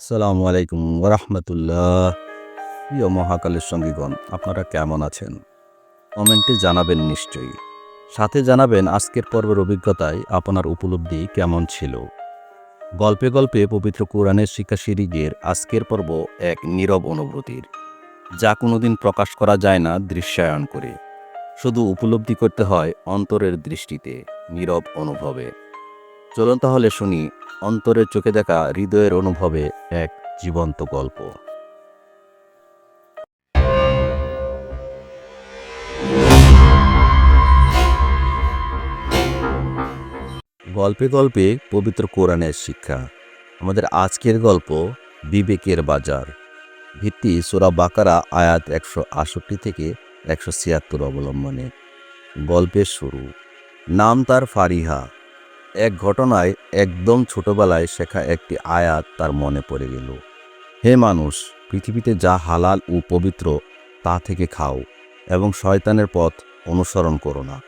আসসালামু আলাইকুম ওরহমতুল্লাহ প্রিয় মহাকালের সঙ্গীগণ, আপনারা কেমন আছেন? কমেন্টে জানাবেন নিশ্চয়ই। সাথে জানাবেন আজকের পর্বের অভিজ্ঞতায় আপনার উপলব্ধি কেমন ছিল। গল্পে গল্পে পবিত্র কোরআনের শিক্ষা সিরিজের আজকের পর্ব এক নীরব অনুভূতির, যা কোনোদিন প্রকাশ করা যায় না দৃশ্যায়ন করে। শুধু উপলব্ধি করতে হয় অন্তরের দৃষ্টিতে, নীরব অনুভবে। চলুন তাহলে শুনি অন্তরের চোখে দেখা হৃদয়ের অনুভবে এক জীবন্ত গল্প। গল্পে গল্পে পবিত্র কোরআনের শিক্ষা। আমাদের আজকের গল্প বিবেকের বাজার। ভিত্তি সোরা বাকারা আয়াত একশো আষট্টি থেকে একশো ছিয়াত্তর অবলম্বনে। গল্পের শুরু। নাম তার ফারিহা। এক ঘটনায় একদম ছোটবেলায় শেখা একটি আয়াত তার মনে পড়ে গেল। হে মানুষ, পৃথিবীতে যা হালাল ও পবিত্র তা থেকে খাও এবং শয়তানের পথ অনুসরণ করো না।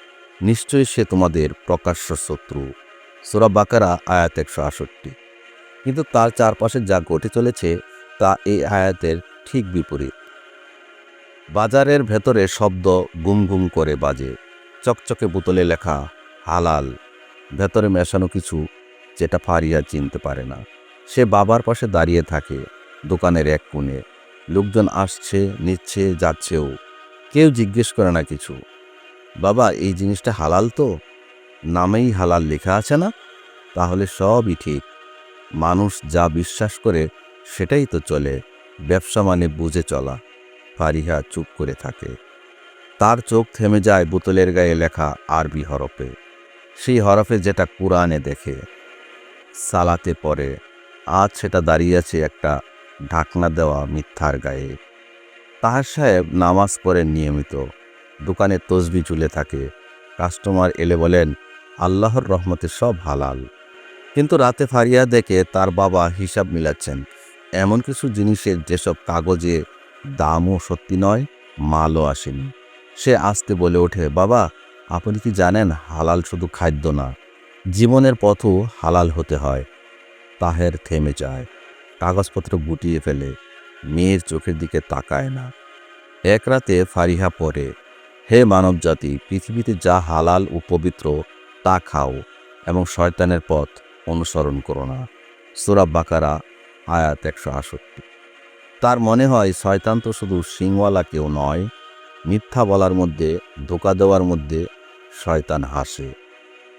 নিশ্চয়ই সে তোমাদের প্রকাশ্য শত্রু। সোরা বাকারা, আয়াত একশো আষট্টি কিন্তু তার চারপাশে যা ঘটে চলেছে, তা এই আয়াতের ঠিক বিপরীত। বাজারের ভেতরে শব্দ গুম করে বাজে। চকচকে বোতলে লেখা, হালাল ভেতরে মেশানো কিছু যেটা ফারিয়া চিনতে পারে না। সে বাবার পাশে দাঁড়িয়ে থাকে দোকানের এক কোণে। লোকজন আসছে, নিচ্ছে, যাচ্ছেও। কেউ জিজ্ঞেস করে না কিছু। বাবা, এই জিনিসটা হালাল তো? নামেই হালাল লেখা আছে না? তাহলে সবই ঠিক। মানুষ যা বিশ্বাস করে, সেটাই তো চলে। ব্যবসা মানে বুঝে চলা। ফারিহা চুপ করে থাকে। তার চোখ থেমে যায় বোতলের গায়ে লেখা আরবি হরফে। সেই হরফে যেটা কোরআনে দেখে। সালাতে পরে আজ সেটা দাঁড়িয়ে আছে একটা ঢাকনা দেওয়া মিথ্যার গায়ে। তাহার সাহেব নামাজ পড়েন নিয়মিত, দোকানে তসবি চুলে থাকে। কাস্টমার এলে বলেন, আল্লাহর রহমতে সব হালাল। কিন্তু রাতে ফারিয়া দেখে তার বাবা হিসাব মিলাচ্ছেন, এমন কিছু জিনিসের যেসব কাগজে দামও সত্যি নয়, মালও আসেনি। সে আসতে বলে ওঠে, বাবা আপনি কি জানেন হালাল শুধু খাদ্য না, জীবনের পথও হালাল হতে হয়। তাহের থেমে যায়, কাগজপত্র গুটিয়ে ফেলে, মেয়ের চোখের দিকে তাকায় না। এক রাতে ফারিহা পড়ে, হে মানবজাতি, পৃথিবীতে যা হালাল ও পবিত্র, তা খাও এবং শয়তানের পথ অনুসরণ করো না। সুরাব বাকারা, আয়াত একশো আষট্টি তার মনে হয়, শয়তান তো শুধু সিংওয়ালা কেউ নয় মিথ্যা বলার মধ্যে, ধোকা দেওয়ার মধ্যে শয়তান হাসে।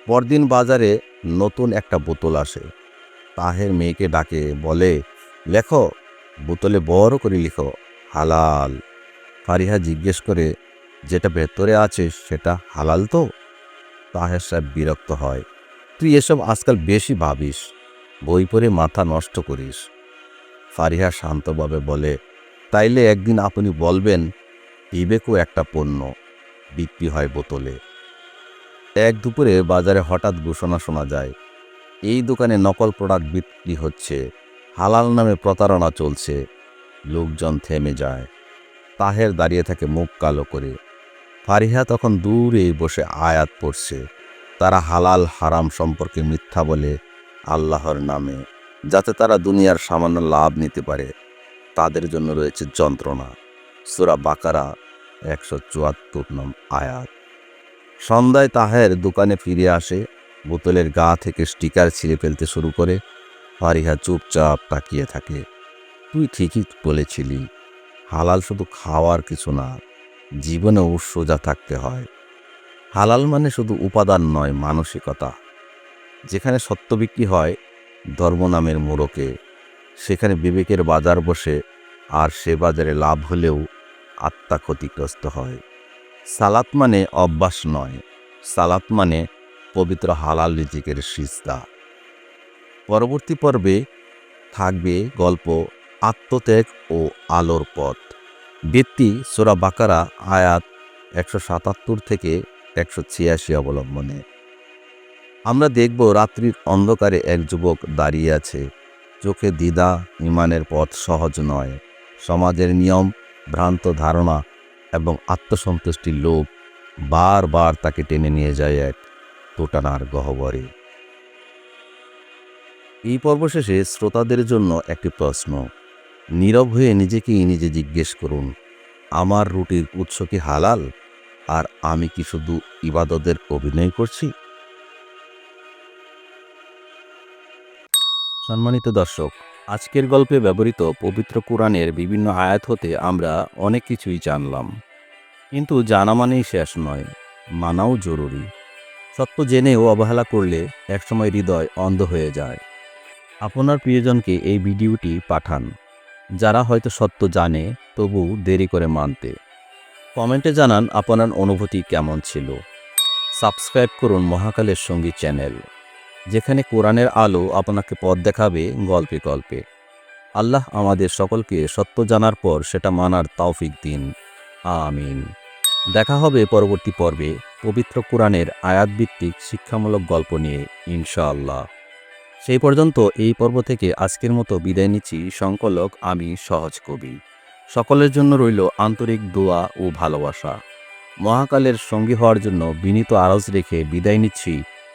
পরদিন বাজারে নতুন একটা বোতল আসে। তাহের মেয়েকে ডাকে, বলে, লেখো, বোতলে বড় করে লিখো, হালাল। ফারিহা জিজ্ঞেস করে, যেটা ভেতরে আছে সেটা হালাল তো? তাহের সাহেব বিরক্ত হয়, তুই এসব আজকাল বেশি ভাবিস, বই পড়ে মাথা নষ্ট করিস। ফারিহা শান্তভাবে বলে, তাইলে একদিন আপনি বলবেন বিবেকও একটা পণ্য, বিক্রি হয় বোতলে। এক দুপুরে বাজারে হঠাৎ ঘোষণা শোনা যায়, এই দোকানে নকল প্রোডাক্ট বিক্রি হচ্ছে, হালাল নামে প্রতারণা চলছে, লোকজন থেমে যায়। তাহের দাঁড়িয়ে থাকে মুখ কালো করে। ফারিহা তখন দূরে বসে আয়াত পড়ছে, তারা হালাল হারাম সম্পর্কে মিথ্যা বলে আল্লাহর নামে, যাতে তারা দুনিয়ার সামান্য লাভ নিতে পারে। তাদের জন্য রয়েছে যন্ত্রণা। সুরা বাকারা একশো চুয়াত্তর নম আয়াত। সন্ধ্যায় তাহের দোকানে ফিরে আসে, বোতলের গা থেকে স্টিকার ছিঁড়ে ফেলতে শুরু করে, ফারিহা চুপচাপ তাকিয়ে থাকে। তুই ঠিকই বলেছিলি, হালাল শুধু খাওয়ার কিছু না জীবনেও সোজা থাকতে হয়। হালাল মানে শুধু উপাদান নয়, মানসিকতা। যেখানে সত্য বিক্রি হয়, ধর্ম নামের মোড়কে, সেখানে বিবেকের বাজার বসে, আর সে বাজারে লাভ হলেও আত্মা ক্ষতিগ্রস্ত হয়। সালাত মানে অভ্যাস নয়। সালাত মানে পবিত্র হালাল রিজিকের সিজদা। পরবর্তী পর্বে থাকবে গল্প আত্মত্যাগ ও আলোর পথ। ব্যক্তি সোরা বাকারা আয়াত একশো সাতাত্তর থেকে একশো ছিয়াশি অবলম্বনে। আমরা দেখব রাত্রির অন্ধকারে এক যুবক দাঁড়িয়ে আছে। চোখে দ্বিধা, ইমানের পথ সহজ নয়। সমাজের নিয়ম ভ্রান্ত ধারণা এবং আত্মসন্তুষ্টির লোভ বারবার তাকে টেনে নিয়ে যায় এক তোটানার গহ্বরে। এই পর্ব শেষে শ্রোতাদের জন্য একটি প্রশ্ন। নীরব হয়ে নিজেকেই নিজে জিজ্ঞেস করুন, আমার রুটির উৎস কি হালাল? আর আমি কি শুধু ইবাদতের অভিনয় করছি? সম্মানিত দর্শক আজকের গল্পে ব্যবহৃত পবিত্র কোরআনের বিভিন্ন আয়াত হতে আমরা অনেক কিছুই জানলাম। কিন্তু জানা মানেই শেষ নয়, মানাও জরুরি। সত্য জেনেও অবহেলা করলে একসময় হৃদয় অন্ধ হয়ে যায়। আপনার প্রিয়জনকে এই ভিডিওটি পাঠান, যারা হয়তো সত্য জানে, তবু দেরি করে মানতে। কমেন্টে জানান আপনার অনুভূতি কেমন ছিল। সাবস্ক্রাইব করুন মহাকালের সঙ্গী চ্যানেল। যেখানে কোরআনের আলো আপনাকে পথ দেখাবে গল্পে গল্পে। আল্লাহ আমাদের সকলকে সত্য জানার পর সেটা মানার তৌফিক দিন। আমিন। দেখা হবে পরবর্তী পর্বে পবিত্র কোরআনের আয়াতভিত্তিক শিক্ষামূলক গল্প নিয়ে, ইনশাআল্লাহ। সেই পর্যন্ত এই পর্ব থেকে আজকের মতো বিদায় নিচ্ছি। সংকলক আমি সহজ কবি। সকলের জন্য রইল আন্তরিক দোয়া ও ভালোবাসা। মহাকালের সঙ্গী হওয়ার জন্য বিনীত আরজ রেখে বিদায় নিচ্ছি।